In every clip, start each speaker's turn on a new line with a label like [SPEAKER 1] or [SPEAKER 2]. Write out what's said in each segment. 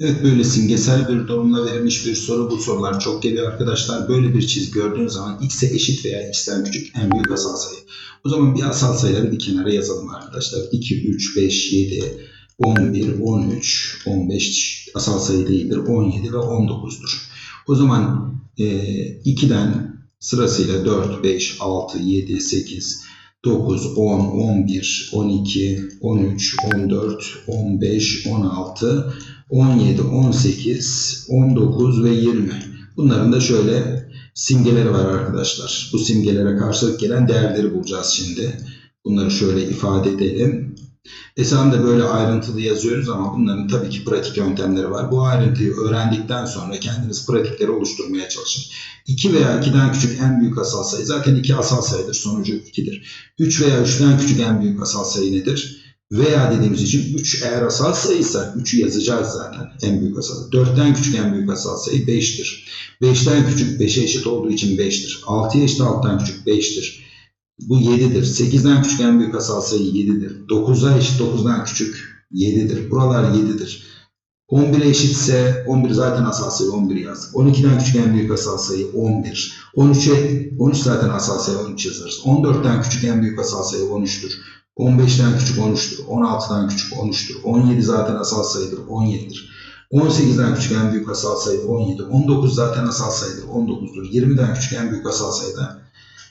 [SPEAKER 1] Evet böyle simgesel bir doğumla verilmiş bir soru. Bu sorular çok geliyor arkadaşlar. Böyle bir çizgi gördüğün zaman x'e eşit veya x'ten küçük en büyük asal sayı. O zaman bir asal sayıları bir kenara yazalım arkadaşlar. 2, 3, 5, 7, 11, 13, 15 asal sayı değildir. 17 ve 19'dur. O zaman e, 2'den sırasıyla 4, 5, 6, 7, 8, 9, 10, 11, 12, 13, 14, 15, 16, 17, 18, 19 ve 20. Bunların da şöyle simgeleri var arkadaşlar. Bu simgelere karşılık gelen değerleri bulacağız şimdi. Bunları şöyle ifade edelim. Desen de böyle ayrıntılı yazıyoruz ama bunların tabii ki pratik yöntemleri var. Bu ayrıntıyı öğrendikten sonra kendiniz pratikleri oluşturmaya çalışın. 2 veya 2'den küçük en büyük asal sayı zaten 2 asal sayıdır. Sonucu 2'dir. 3 veya 3'den küçük en büyük asal sayı nedir? Veya dediğimiz için 3 eğer asal sayıysa 3'ü yazacağız zaten en büyük asal. 4'ten küçük en büyük asal sayı 5'tir. 5'ten küçük 5'e eşit olduğu için 5'tir. 6'ya eşit 6'dan küçük 5'tir. Bu 7'dir. 8'den küçük en büyük asal sayı 7'dir. 9'a eşit 9'dan küçük 7'dir. Buralar 7'dir. 11'e eşitse 11 zaten asal sayı 11 yazdık. 12'den küçük en büyük asal sayı 11. 13'e 13 zaten asal sayı 13 yazarız. 14'ten küçük en büyük asal sayı 13'tür. 15'ten küçük 13'tür. 16'dan küçük 13'tür. 17 zaten asal sayıdır 17'dir. 18'den küçük en büyük asal sayı 17. 19 zaten asal sayıdır 19'dur. 20'den küçük en büyük asal sayı da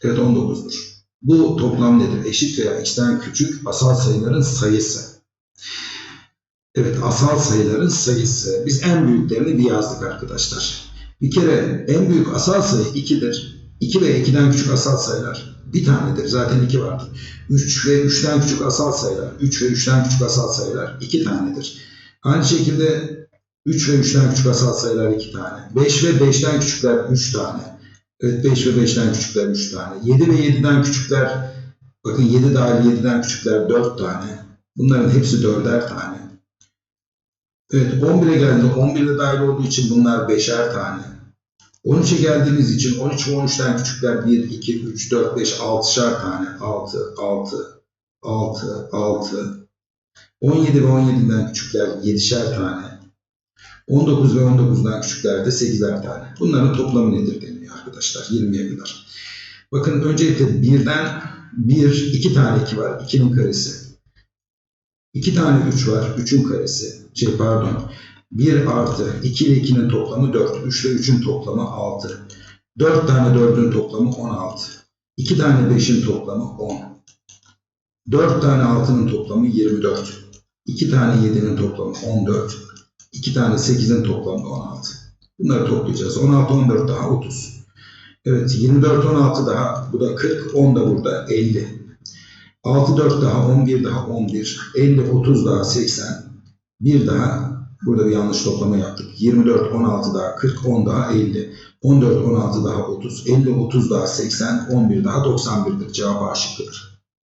[SPEAKER 1] evet 19'dur. Bu toplam nedir? Eşit veya x'ten küçük asal sayıların sayısı. Evet asal sayıların sayısı. Biz en büyüklerini bir yazdık arkadaşlar. Bir kere en büyük asal sayı 2'dir. 2 ve 2'den küçük asal sayılar bir tanedir. Zaten 2 vardır. 3 ve 3'ten küçük asal sayılar, 3 ve 3'ten küçük asal sayılar 2 tanedir. Aynı şekilde 3 ve 3'ten küçük asal sayılar 2 tane. 5 ve 5'ten küçükler 3 tane. Evet 5 ve 5'ten küçükler 3 tane. 7 ve 7'den küçükler bakın 7 dahil 7'den küçükler 4 tane. Bunların hepsi 4'er tane. Evet 11'e geldi. 11'de dahil olduğu için bunlar 5'er tane. 13'e geldiğimiz için 13 ve 13'ten küçükler 1, 2, 3, 4, 5, 6'şer tane. 6, 6, 6, 6. 17 ve 17'den küçükler 7'şer tane. 19 ve 19'dan küçüklerde 8'er tane. Bunların toplamı nedir deniliyor arkadaşlar 20'ye kadar. Bakın öncelikle 1'den 1, 2 tane 2 var. 2'nin karesi. 2 tane 3 var. 3'ün karesi. Şey pardon. 1 artı 2 ile 2'nin toplamı 4. 3 ile 3'ün toplamı 6. 4 tane 4'ün toplamı 16. 2 tane 5'in toplamı 10. 4 tane 6'nın toplamı 24. 2 tane 7'nin toplamı 14. 2 tane 8'in toplamda 16. Bunları toplayacağız. 16, 14 daha 30. Evet 24, 16 daha bu da 40, 10 da burada 50. 6, 4 daha 11 daha 11, 50, 30 daha 80, Bir daha burada bir yanlış toplama yaptık. 24, 16 daha 40, 10 daha 50, 14, 16 daha 30, 50, 30 daha 80, 11 daha 91'dir. Cevap A şıkkıdır.